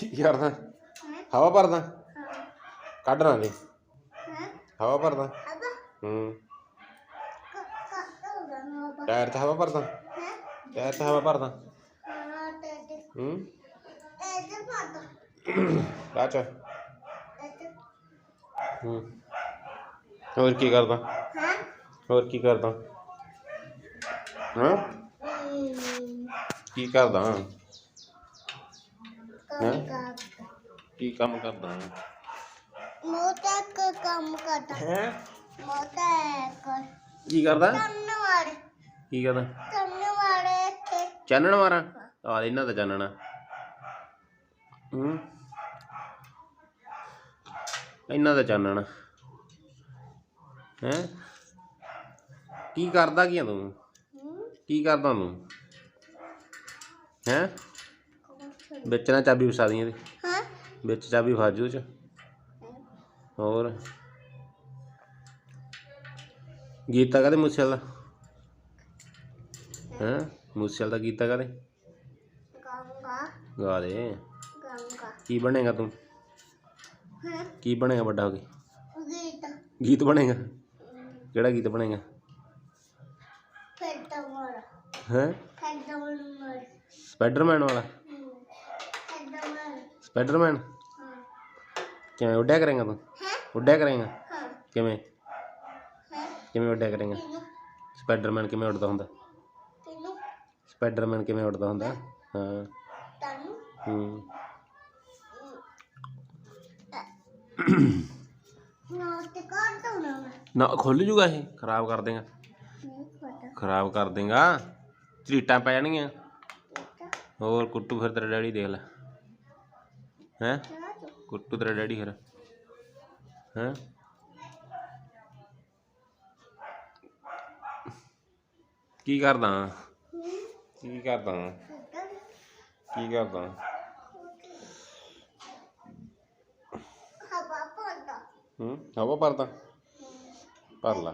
ਕੀ ਕਰਦਾ ਹਵਾ ਭਰਦਾ ਕੱਢਣਾ ਦੇ ਹਵਾ ਭਰਦਾ ਹੂੰ ਟਾਇਰ 'ਚ ਹਵਾ ਭਰਦਾ ਟਾਇਰ 'ਚ ਹਵਾ ਭਰਦਾ ਹੂੰ ਬਾਅਦ 'ਚ ਹੂੰ ਹੋਰ ਕੀ ਕਰਦਾ ਹੋਰ ਕੀ ਕਰਦਾ ਹਾਂ ਕੀ ਕਰਦਾ ਕੀ ਕੰਮ ਕਰਦਾ ਮੋਟਾ ਕ ਕੰਮ ਕਰਦਾ। ਹੈ? ਮੋਟਾ ਕਰ ਕੀ ਕਰਦਾ? ਧੰਨਵਾਦ ਕੀ ਕਰਦਾ? ਧੰਨਵਾਦ ਇੱਥੇ। ਚਾਨਣ ਮਾਰਾਂ ਆ ਇਹਨਾਂ ਦਾ ਚਾਨਣਾ ਹੂੰ। ਇਹਨਾਂ ਦਾ ਚਾਨਣ ਹੈ? ਕੀ ਕਰਦਾ ਕੀ ਆ ਤੂੰ? ਹੂੰ। ਕੀ ਕਰਦਾ ਤੂੰ? ਹੈ? ਵਿੱਚ ਨਾ ਚਾਬੀ ਫਸਾ ਦੀਆਂ ਇਹਦੇ। ਹਾਂ। ਵਿੱਚ ਚਾਬੀ ਫਾਜੂ ਚ। ਹੋਰ। ਗੀਤਾ ਕਦੇ ਮੂਸੇਲ ਦਾ? ਹੈ? ਮੂਸੇਲ ਦਾ ਗੀਤਾ ਕਦੇ ਗੰਗਾ ਗਾ ਦੇ। ਗੰਗਾ ਕੀ ਬਣੇਗਾ ਤੂੰ? ਹਾਂ? ਕੀ ਬਣੇਗਾ ਵੱਡਾ ਹੋ ਕੇ? ਗੀਤ। ਗੀਤ ਬਣੇਗਾ? ਕਿਹੜਾ ਗੀਤ ਬਣੇਗਾ? ਫਿਰ ਤਮੋਰ ਹੈ? ਫਿਰ ਤਮੋਰ ਸਪਾਈਡਰਮੈਨ ਵਾਲਾ। ਤਮੋਰ ਸਪਾਈਡਰਮੈਨ ਹਾਂ। ਕਿਵੇਂ ਉੱਡਿਆ ਕਰੇਗਾ ਤੂੰ? ਹੈ? ਉੱਡਿਆ ਕਰੇਗਾ? ਹਾਂ। ਕਿਵੇਂ? ਹੈ? ਕਿਵੇਂ ਉੱਡਿਆ ਕਰੇਗਾ? ਤੈਨੂੰ? ਸਪਾਈਡਰਮੈਨ ਕਿਵੇਂ ਉੱਡਦਾ ਹੁੰਦਾ? ਤੈਨੂੰ? ਸਪਾਈਡਰਮੈਨ ਕਿਵੇਂ ਉੱਡਦਾ ਹੁੰਦਾ? ਹਾਂ? ਤੈਨੂੰ ਹੂੰ। ਨਾ ਤੇ ਕਰ ਦੋ ਨਾ ਨਾ ਖੁੱਲ ਜੂਗਾ ਇਹ? ਖਰਾਬ ਕਰ ਦੇਗਾ। ਨਹੀਂ ਪਤਾ। ਖਰਾਬ ਕਰ ਦੇਗਾ। ਝਰੀਟਾਂ ਪੈ ਜਾਣਗੀਆਂ। ਬੇਟਾ ਹੋਰ ਕੁੱਟੂ ਫਿਰ ਤੇਰਾ ਡੈਡੀ ਦੇਖ ਲੈ। ਹੈ ਚਲਾ ਤੂੰ ਕੁੱਟੂ ਤੇਰਾ ਡੈਡੀ ਫਿਰ ਹੈ ਕੀ ਕਰਦਾ ਕੀ ਕਰਦਾ ਕੀ ਕਰਦਾ ਹਵਾ ਪੜਦਾ ਹੂੰ ਹਵਾ ਭਰਦਾ ਭਰ